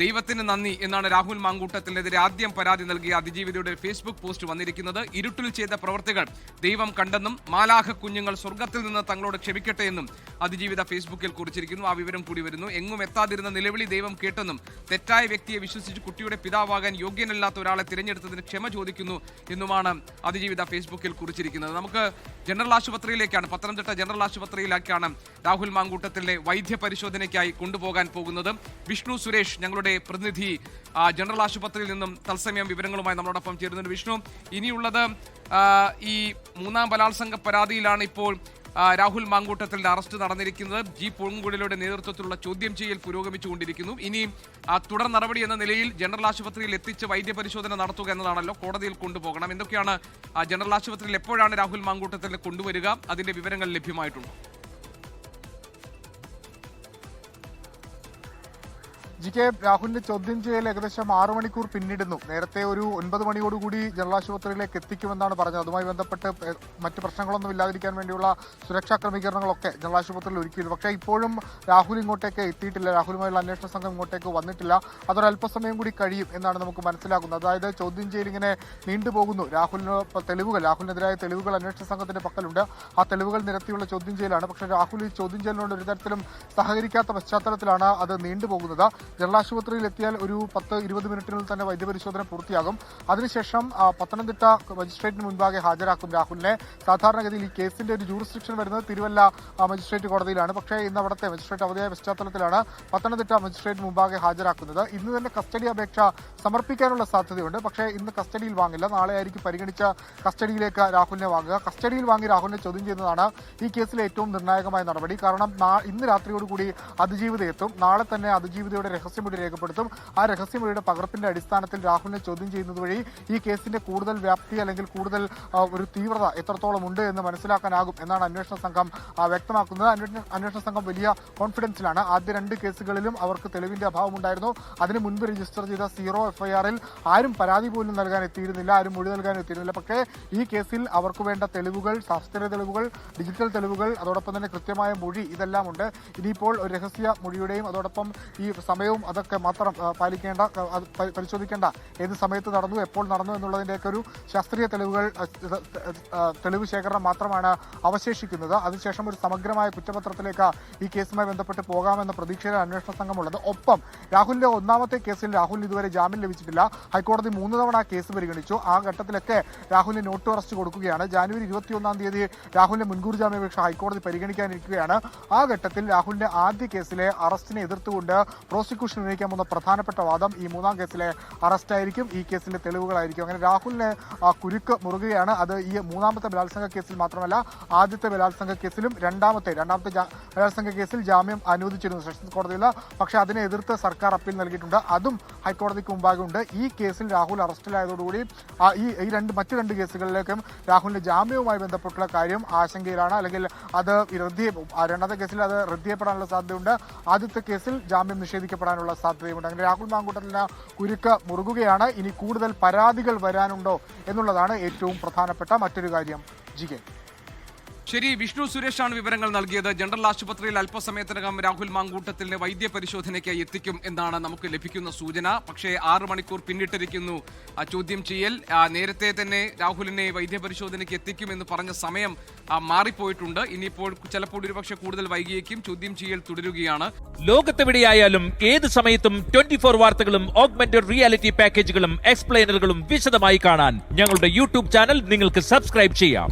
ദൈവത്തിന് നന്ദി എന്നാണ് രാഹുൽ മാങ്കൂട്ടത്തിനെതിരെ ആദ്യം പരാതി നൽകിയ അതിജീവിതയുടെ ഫേസ്ബുക്ക് പോസ്റ്റ് വന്നിരിക്കുന്നത്. ഇരുട്ടിൽ ചെയ്ത പ്രവർത്തികൾ ദൈവം കണ്ടെന്നും മാലാഹ കുഞ്ഞുങ്ങൾ സ്വർഗത്തിൽ നിന്ന് തങ്ങളോട് ക്ഷമിക്കട്ടെ എന്നും അതിജീവിത ഫേസ്ബുക്കിൽ കുറിച്ചിരിക്കുന്നു. ആ വിവരം കൂടി വരുന്നു. എങ്ങും എത്താതിരുന്ന നിലവിളി ദൈവം കേട്ടെന്നും തെറ്റായ വ്യക്തിയെ വിശ്വസിച്ച് കുട്ടിയുടെ പിതാവാകാൻ യോഗ്യനല്ലാത്ത ഒരാളെ തിരഞ്ഞെടുത്തതിന് ക്ഷമ ചോദിക്കുന്നു എന്നുമാണ് അതിജീവിത ഫേസ്ബുക്കിൽ കുറിച്ചിരിക്കുന്നത്. നമുക്ക് ജനറൽ ആശുപത്രിയിലേക്കാണ് പത്തനംതിട്ട ജനറൽ ആശുപത്രിയിലേക്കാണ് രാഹുൽ മാങ്കൂട്ടത്തിലെ വൈദ്യ പരിശോധനയ്ക്കായി കൊണ്ടുപോകാൻ പോകുന്നത്. വിഷ്ണു സുരേഷ് ഞങ്ങളുടെ പ്രതിനിധി ആ, ജനറൽ ആശുപത്രിയിൽ നിന്നും തത്സമയം വിവരങ്ങളുമായി നമ്മളോടൊപ്പം ചേരുന്നുണ്ട്. വിഷ്ണു ഇനിയുള്ളത് ഈ മൂന്നാം ബലാത്സംഗ പരാതിയിലാണ് ഇപ്പോൾ രാഹുൽ മാങ്കൂട്ടത്തിന്റെ അറസ്റ്റ് നടന്നിരിക്കുന്നത്. ജി പൂങ്കുഴലിയുടെ നേതൃത്വത്തിലുള്ള ചോദ്യം ചെയ്യൽ പുരോഗമിച്ചുകൊണ്ടിരിക്കുന്നു. ഇനി തുടർ നടപടി എന്ന നിലയിൽ ജനറൽ ആശുപത്രിയിൽ എത്തിച്ച് വൈദ്യപരിശോധന നടത്തുക എന്നതാണല്ലോ കോടതിയിൽ കൊണ്ടുപോകണം. എന്തൊക്കെയാണ് ജനറൽ ആശുപത്രിയിൽ എപ്പോഴാണ് രാഹുൽ മാങ്കൂട്ടത്തിൽ കൊണ്ടുവരിക? അതിന്റെ വിവരങ്ങൾ ലഭ്യമായിട്ടുണ്ടോ? ജി കെ രാഹുലിന്റെ ചോദ്യം ചെയ്യൽ ഏകദേശം ആറു മണിക്കൂർ പിന്നിടുന്നു. നേരത്തെ ഒരു ഒൻപത് മണിയോടുകൂടി ജനറൽ ആശുപത്രിയിലേക്ക് എത്തിക്കുമെന്നാണ് പറഞ്ഞത്. അതുമായി ബന്ധപ്പെട്ട് മറ്റു പ്രശ്നങ്ങളൊന്നും ഇല്ലാതിരിക്കാൻ വേണ്ടിയുള്ള സുരക്ഷാ ക്രമീകരണങ്ങളൊക്കെ ജനറൽ ആശുപത്രിയിൽ ഒരുക്കിയിരുന്നു. പക്ഷേ ഇപ്പോഴും രാഹുൽ ഇങ്ങോട്ടേക്ക് എത്തിയിട്ടില്ല. രാഹുലുമായുള്ള അന്വേഷണ സംഘം ഇങ്ങോട്ടേക്ക് വന്നിട്ടില്ല. അതൊരല്പസമയം കൂടി കഴിയും എന്നാണ് നമുക്ക് മനസ്സിലാക്കുന്നത് അതായത് ചോദ്യം ചെയ്യൽ ഇങ്ങനെ നീണ്ടുപോകുന്നു രാഹുലിന് തെളിവുകൾ രാഹുലിനെതിരായ തെളിവുകൾ അന്വേഷണ സംഘത്തിന്റെ പക്കലുണ്ട്. ആ തെളിവുകൾ നിരത്തിയുള്ള ചോദ്യം ചെയ്യലാണ്. പക്ഷേ രാഹുൽ ഈ ചോദ്യം ചെയ്യലിനോട് ഒരു തരത്തിലും സഹകരിക്കാത്ത പശ്ചാത്തലത്തിലാണ് അത് നീണ്ടുപോകുന്നത്. ജനറൽ ആശുപത്രിയിൽ എത്തിയാൽ ഒരു പത്ത് ഇരുപത് മിനിറ്റിനുള്ളിൽ തന്നെ വൈദ്യപരിശോധന പൂർത്തിയാകും. അതിനുശേഷം പത്തനംതിട്ട മജിസ്ട്രേറ്റിന് മുൻപാകെ ഹാജരാക്കും രാഹുലിനെ. സാധാരണഗതിയിൽ ഈ കേസിന്റെ ഒരു ജൂറിസ്ഡിക്ഷൻ വരുന്നത് തിരുവല്ല മജിസ്ട്രേറ്റ് കോടതിയിലാണ്. പക്ഷേ ഇന്ന് അവിടുത്തെ മജിസ്ട്രേറ്റ് അവധിയായ പശ്ചാത്തലത്തിലാണ് പത്തനംതിട്ട മജിസ്ട്രേറ്റ് മുമ്പാകെ ഹാജരാക്കുന്നത്. ഇന്ന് തന്നെ കസ്റ്റഡി അപേക്ഷ സമർപ്പിക്കാനുള്ള സാധ്യതയുണ്ട്. പക്ഷേ ഇന്ന് കസ്റ്റഡിയിൽ വാങ്ങില്ല. നാളെ ആയിരിക്കും പരിഗണിച്ച കസ്റ്റഡിയിലേക്ക് രാഹുലിനെ വാങ്ങുക. കസ്റ്റഡിയിൽ വാങ്ങി രാഹുലിനെ ചോദ്യം ചെയ്യുന്നതാണ് ഈ കേസിലെ ഏറ്റവും നിർണായകമായ നടപടി. കാരണം ഇന്ന് രാത്രിയോടുകൂടി അതിജീവിത എത്തും നാളെ തന്നെ അതിജീവിതയുടെ രഹസ്യമൊഴി രേഖപ്പെടുത്തും. ആ രഹസ്യമൊഴിയുടെ പകർപ്പിന്റെ അടിസ്ഥാനത്തിൽ രാഹുലിനെ ചോദ്യം ചെയ്യുന്നത് വഴി ഈ കേസിന്റെ കൂടുതൽ വ്യാപ്തി അല്ലെങ്കിൽ കൂടുതൽ ഒരു തീവ്രത എത്രത്തോളം ഉണ്ട് എന്ന് മനസ്സിലാക്കാനാകും എന്നാണ് അന്വേഷണ സംഘം വ്യക്തമാക്കുന്നത്. അന്വേഷണ സംഘം വലിയ കോൺഫിഡൻസിലാണ്. ആദ്യ രണ്ട് കേസുകളിലും അവർക്ക് തെളിവിന്റെ അഭാവമുണ്ടായിരുന്നു. അതിന് മുൻപ് രജിസ്റ്റർ ചെയ്ത സീറോ എഫ്ഐആറിൽ ആരും പരാതി പോലും നൽകാൻ എത്തിയിരുന്നില്ല ആരും മൊഴി നൽകാൻ എത്തിയിരുന്നില്ല. പക്ഷേ ഈ കേസിൽ അവർക്ക് വേണ്ട തെളിവുകൾ ശാസ്ത്രീയ തെളിവുകൾ ഡിജിറ്റൽ തെളിവുകൾ അതോടൊപ്പം തന്നെ കൃത്യമായ മൊഴി ഇതെല്ലാം ഉണ്ട്. ഇനിയിപ്പോൾ രഹസ്യ മൊഴിയുടെയും അതോടൊപ്പം ഈ സമയവും അതൊക്കെ മാത്രം പാലിക്കേണ്ട പരിശോധിക്കേണ്ട ഏത് സമയത്ത് നടന്നു എപ്പോൾ നടന്നു എന്നുള്ളതിന്റെയൊക്കെ ഒരു ശാസ്ത്രീയ തെളിവുകൾ തെളിവ് ശേഖരണം മാത്രമാണ് അവശേഷിക്കുന്നത്. അതിനുശേഷം ഒരു സമഗ്രമായ കുറ്റപത്രത്തിലേക്ക് ഈ കേസുമായി ബന്ധപ്പെട്ട് പോകാമെന്ന പ്രതീക്ഷയിലാണ് അന്വേഷണ സംഘമുള്ളത്. ഒപ്പം രാഹുലിന്റെ ഒന്നാമത്തെ കേസിൽ രാഹുലിന് ഇതുവരെ ജാമ്യം ലഭിച്ചിട്ടില്ല. ഹൈക്കോടതി മൂന്ന് തവണ കേസ് പരിഗണിച്ചു. ആ ഘട്ടത്തിലൊക്കെ രാഹുലിന് നോട്ട് അറസ്റ്റ് കൊടുക്കുകയാണ്. ജാനുവരി ഇരുപത്തിയൊന്നാം തീയതി രാഹുലിന്റെ മുൻകൂർ ജാമ്യാപേക്ഷ ഹൈക്കോടതി പരിഗണിക്കാനിരിക്കുകയാണ്. ആ ഘട്ടത്തിൽ രാഹുലിന്റെ ആദ്യ കേസിലെ അറസ്റ്റിനെ എതിർത്തുകൊണ്ട് പ്രോസിക്യൂഷൻ ഉന്നയിക്കാൻ പോകുന്ന പ്രധാനപ്പെട്ട വാദം ഈ മൂന്നാം കേസിലെ അറസ്റ്റ് ആയിരിക്കും ഈ കേസിന്റെ തെളിവുകളായിരിക്കും. അങ്ങനെ രാഹുലിന് കുരുക്ക് മുറുകുകയാണ് അത് ഈ മൂന്നാമത്തെ ബലാത്സംഗ കേസിൽ മാത്രമല്ല ആദ്യത്തെ ബലാത്സംഗ കേസിലും രണ്ടാമത്തെ രണ്ടാമത്തെ ബലാത്സംഗ കേസിൽ ജാമ്യം അനുവദിച്ചിരുന്നു സെഷൻസ് കോടതിയിൽ പക്ഷേ അതിനെ എതിർത്ത് സർക്കാർ അപ്പീൽ നൽകിയിട്ടുണ്ട്. അതും ഹൈക്കോടതിക്ക് മുമ്പാകെ ഉണ്ട് ഈ കേസിൽ രാഹുൽ അറസ്റ്റിലായതോടുകൂടി ഈ ഈ രണ്ട് മറ്റു രണ്ട് കേസുകളിലേക്കും രാഹുലിന്റെ ജാമ്യവുമായി ബന്ധപ്പെട്ടുള്ള കാര്യം ആശങ്കയിലാണ്. അല്ലെങ്കിൽ അത് റദ്ദിയെ രണ്ടാമത്തെ കേസിൽ അത് റദ്ദിയപ്പെടാനുള്ള സാധ്യതയുണ്ട്. ആദ്യത്തെ കേസിൽ ജാമ്യം നിഷേധിക്കപ്പെടാനുള്ള സാധ്യതയുണ്ട് അങ്ങനെ രാഹുൽ മാങ്കൂട്ടലിന് കുരുക്ക് മുറുകുകയാണ്. ഇനി കൂടുതൽ പരാതികൾ വരാനുണ്ടോ എന്നുള്ളതാണ് ഏറ്റവും പ്രധാനപ്പെട്ട മറ്റൊരു കാര്യം. ജി ശരി വിഷ്ണു സുരേഷാണ് വിവരങ്ങൾ നൽകിയത്. ജനറൽ ആശുപത്രിയിൽ അല്പസമയത്തിനകം രാഹുൽ മാങ്കൂട്ടത്തിലെ വൈദ്യ പരിശോധനയ്ക്ക് എത്തിക്കും എന്നാണ് നമുക്ക് ലഭിക്കുന്ന സൂചന. പക്ഷേ ആറ് മണിക്കൂർ പിന്നിട്ടിരിക്കുന്നു. ചോദ്യം ചെയ്യൽ നേരത്തെ തന്നെ രാഹുലിനെ വൈദ്യ പരിശോധനയ്ക്ക് എത്തിക്കുമെന്ന് പറഞ്ഞ സമയം മാറിപ്പോയിട്ടുണ്ട്. ഇനിയിപ്പോൾ ചിലപ്പോൾ ഒരുപക്ഷെ കൂടുതൽ വൈകിയേക്കും. ചോദ്യം ചെയ്യൽ തുടരുകയാണ്. ലോകത്തെവിടെയായാലും ഏത് സമയത്തും ട്വന്റി ഫോർ വാർത്തകളും ഓഗ്മെന്റഡ് റിയാലിറ്റി പാക്കേജുകളും എക്സ്പ്ലെയിനറുകളും വിശദമായി കാണാൻ ഞങ്ങളുടെ യൂട്യൂബ് ചാനൽ നിങ്ങൾക്ക് സബ്സ്ക്രൈബ് ചെയ്യാം.